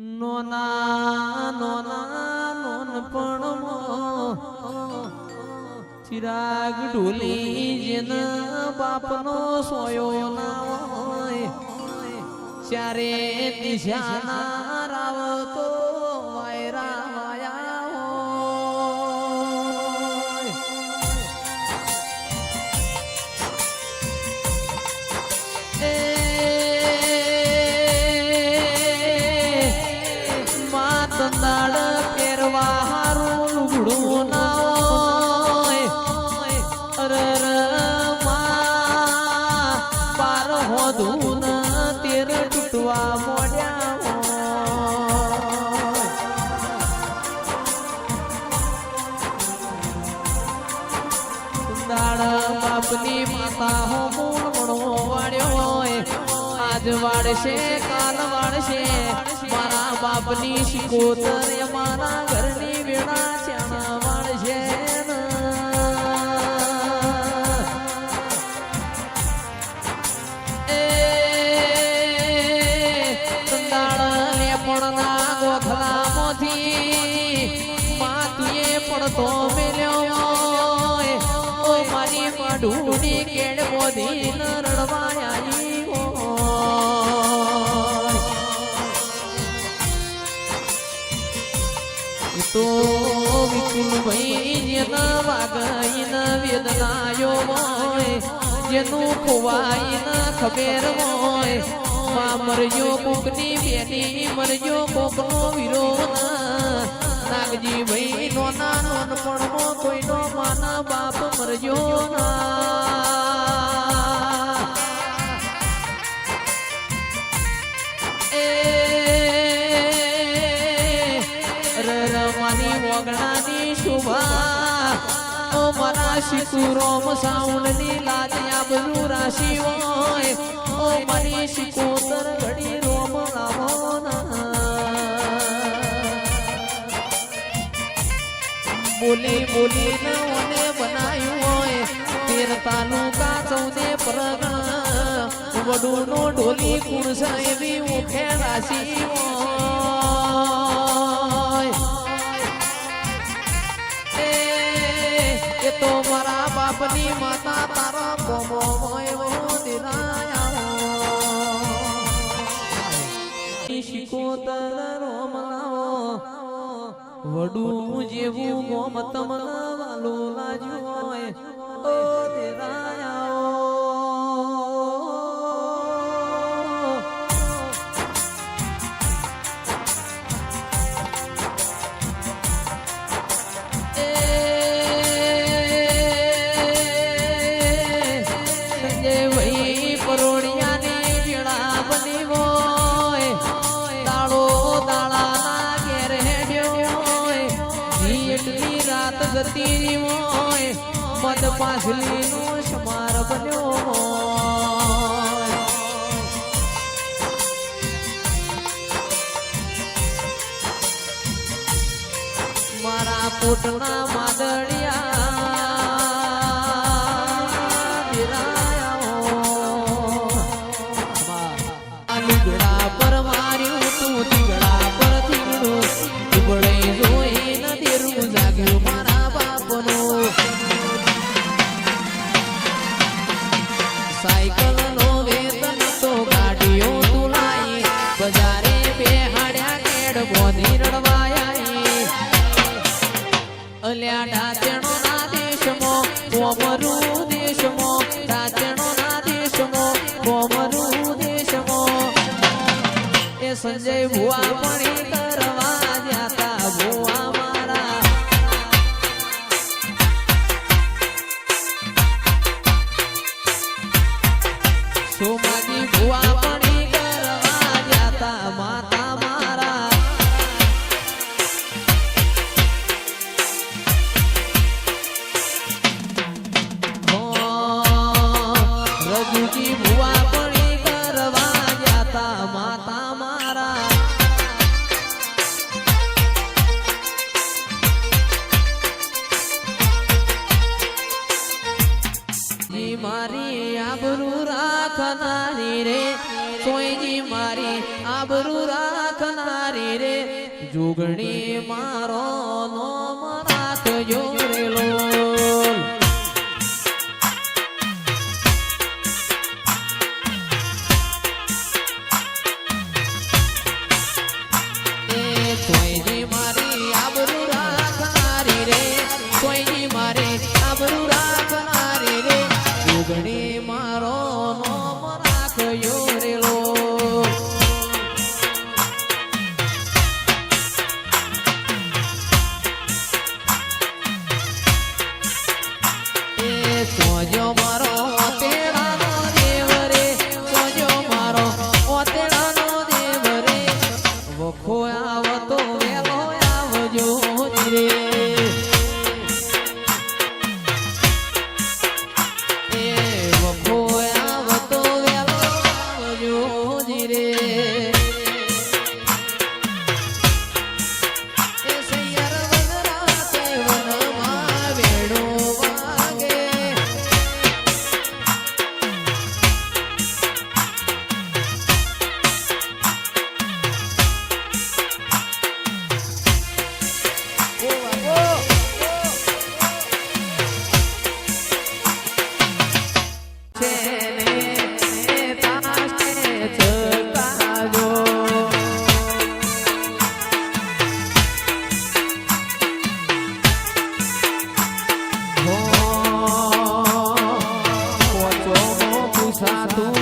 નોના નોના નોનપણમાં ચિરાગ ઢોલી જેન બાપનો સોયો ના હોય ચારે દિશાના બાપની માતા હો મૂળ મણો વાળ્યો હોય. આજ વાળશે, કાલ વાળશે. મારા બાપની શિકોતર મારા ઘરની વેળા ચાણા. જેનું ખોવાઈ ન ખબર હોય. માં મરજો કોકની બેટી મરજો કોકનો વિરોધ. નાગજી ભાઈ નોના નોનપણમાં કોઈનો માના બાપ મરજો ના. એ વગણાની શુભા. ઓ મારા શિકુરોમ સાઉન્ડની લાજ બધું રાશિ હોય. ઓ મારી શિકોતર ઘડી રોમ લાવો ના બોલી બોલી ને બનાવ્યું હોય. તેર તાલુકા ચૌદે પરગણા. નો ઢોલી એવી ઉખે રાશી તો મારા બાપની માતા તારા કોમો હોય દિરાયા રોમ લાવો વડું જેવું ગોમ તમને વાલો લાજ્યું હોય. સંજય ભાઈ પરોડિયાની વેળા બની હોય દાડો દાડાના ઘેર હેડ્યો હોય. જી એટલી રાત જતી હોય મદ પાછલીનો સમાર બન્યો મારા પોટના રડવાયા અલ્યા ડાચણો ના દેશમો, કોમરું દેશમો ડાચણો ના દેશમો, કોમરું દેશમો. એ સંજય ભુવા પણી સોયજી મારી આબરૂ રાખનારી રે. સોયજી મારી આબરૂ રાખનારી રે. જુગણી મારો passado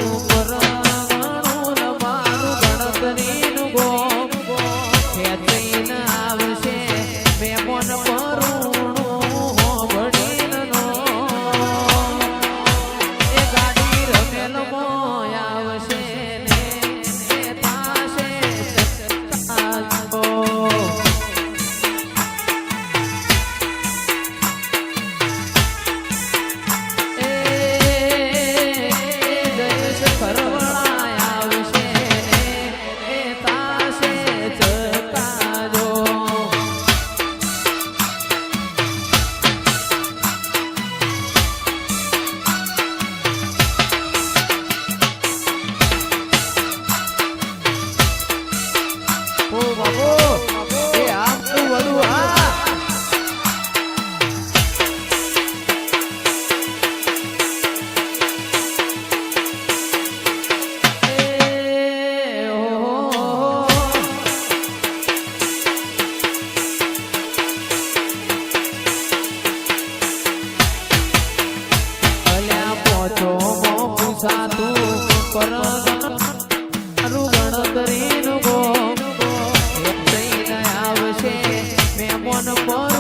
wanna fall.